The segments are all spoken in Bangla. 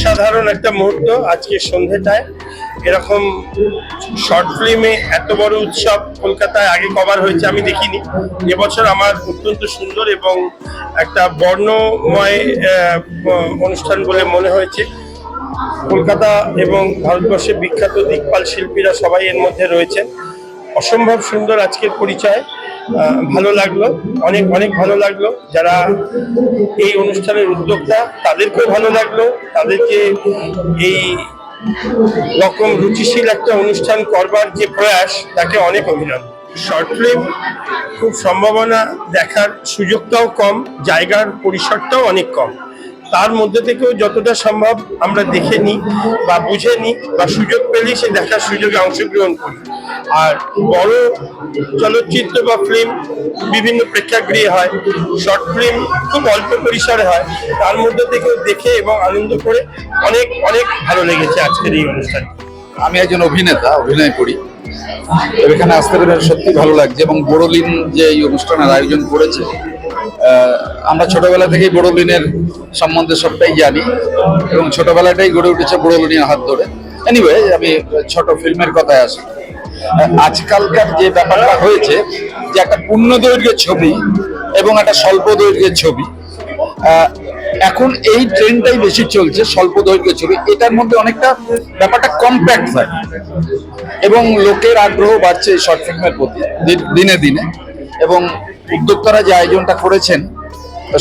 অসাধারণ একটা মুহূর্ত আজকে সন্ধেটায় এরকম শর্ট ফিল্মে এত বড় উৎসব কলকাতায় আগে কভার হয়েছে, আমি দেখিনি। এবছর আমার অত্যন্ত সুন্দর এবং একটা বর্ণময় অনুষ্ঠান বলে মনে হয়েছে। কলকাতা এবং ভারতবর্ষের বিখ্যাত দিকপাল শিল্পীরা সবাই এর মধ্যে রয়েছেন। অসম্ভব সুন্দর আজকের পরিচয়। ভালো লাগল। অনেক অনেক ভালো লাগল। যারা এই অনুষ্ঠানের উদ্যোক্তা, তাদেরকেও ভালো লাগল। তাদের যে এই রকম রুচিশীল একটা অনুষ্ঠান করবার যে প্রয়াস, তাকে অনেক অভিনন্দন। শর্ট ফিল্ম খুব সম্ভাবনা দেখার সুযোগটাও কম, জায়গার পরিসরটাও অনেক কম। তার মধ্যে থেকেও যতটা সম্ভব আমরা দেখে নিই বা বুঝে নিই বা সুযোগ পেলেই সে দেখার সুযোগে অংশগ্রহণ করি। আর বড় চলচ্চিত্র বা ফিল্ম বিভিন্ন প্রেক্ষাগৃহে হয় শর্ট ফিল্ম খুব অল্প পরিসরে হয়, তার মধ্যে থেকেও দেখে এবং আনন্দ করে অনেক অনেক ভালো লেগেছে আজকের এই অনুষ্ঠান আমি একজন অভিনেতা, অভিনয় করি। এখানে আসতে পেরে সত্যি ভালো লাগছে এবং বড়লিন যে এই অনুষ্ঠানের আয়োজন করেছে আমরা ছোটবেলা থেকেই বড়লিনের সম্বন্ধে সবটাই জানি এবং ছোটবেলাটাই গড়ে উঠেছে বড়লিনের হাত ধরে। এনিওয়ে আমি ছোট ফিল্মের কথায় আসি। আজকালকার যে ব্যাপারটা হয়েছে যে একটা পূর্ণ দৈর্ঘ্যের ছবি এবং একটা স্বল্প দৈর্ঘ্যের ছবি এখন এই ট্রেন্ডটাই বেশি চলছে স্বল্প দৈর্ঘ্যের ছবি। এটার মধ্যে অনেকটা ব্যাপারটা কম্প্যাক্ট হয় এবং লোকের আগ্রহ বাড়ছে এই শর্ট ফিল্মের প্রতি দিনে দিনে। এবং উদ্যোক্তারা যে আয়োজনটা করেছেন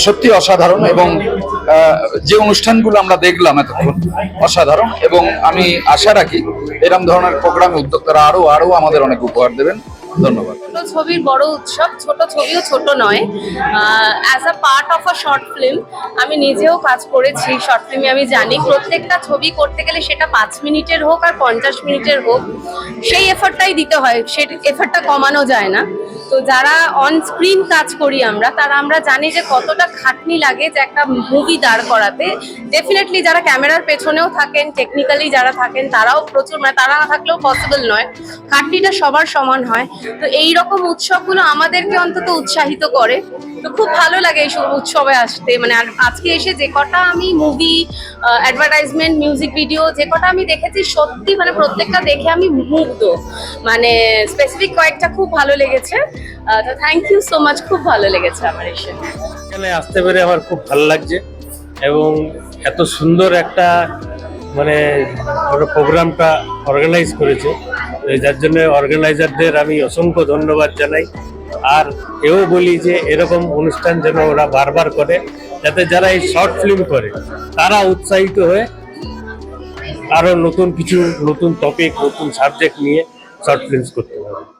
সত্যি অসাধারণ এবং যে অনুষ্ঠানগুলো আমরা দেখলাম এতক্ষণ অসাধারণ এবং আমি আশা রাখি এরকম ধরনের প্রোগ্রামে উদ্যোক্তারা আরও আরও আমাদের অনেক উপহার দেবেন। ধন্যবাদ। ছবির বড় উৎসব, ছোট ছবিও ছোট নয়। As a part of a short film আমি নিজেও কাজ করেছি শর্ট ফিল্মে আমি জানি। প্রত্যেকটা ছবি করতে গেলে সেটা পাঁচ মিনিটের হোক আর পঞ্চাশ মিনিটের হোক, সেই এফার্টটাই দিতে হয়। সে এফার্টটা কমানো যায় না। তো যারা অন স্ক্রিন কাজ করি আমরা, তারা আমরা জানি যে কতটা খাটনি লাগে যে একটা মুভি দাঁড় করাতে। ডেফিনেটলি যারা ক্যামেরার পেছনেও থাকেন টেকনিক্যালি যারা থাকেন, তারাও প্রচুর মানে তারা না থাকলেও পসিবল নয়। খাটনিটা সবার সমান হয়। তো এই রকম উৎসবগুলো আমাদেরকে অন্তত উৎসাহিত করে। তো খুব ভালো লাগে এইসব উৎসবে আসতে। মানে আজকে এসে যে কটা আমি মুভি অ্যাডভার্টাইজমেন্ট মিউজিক ভিডিও যে কটা আমি দেখেছি, সত্যি মানে প্রত্যেকটা দেখে আমি মুগ্ধ। মানে স্পেসিফিক কয়েকটা খুব ভালো লেগেছে। তো থ্যাংক ইউ সো মাচ খুব ভালো লেগেছে আমার এসে এখানে আসতে পেরে আমার খুব ভালো লাগছে এবং এত সুন্দর একটা মানে প্রোগ্রামটা অর্গানাইজ করেছে। যার জন্য অর্গানাইজারদের আমি অসংখ্য ধন্যবাদ জানাই। আর এও বলি যে এরকম অনুষ্ঠান যেন ওরা বারবার করে, যাতে যারা এই শর্ট ফিল্ম করে, তারা উৎসাহিত হয়ে আরও নতুন কিছু, নতুন টপিক নতুন সাবজেক্ট নিয়ে শর্ট ফিল্মস করতে পারে।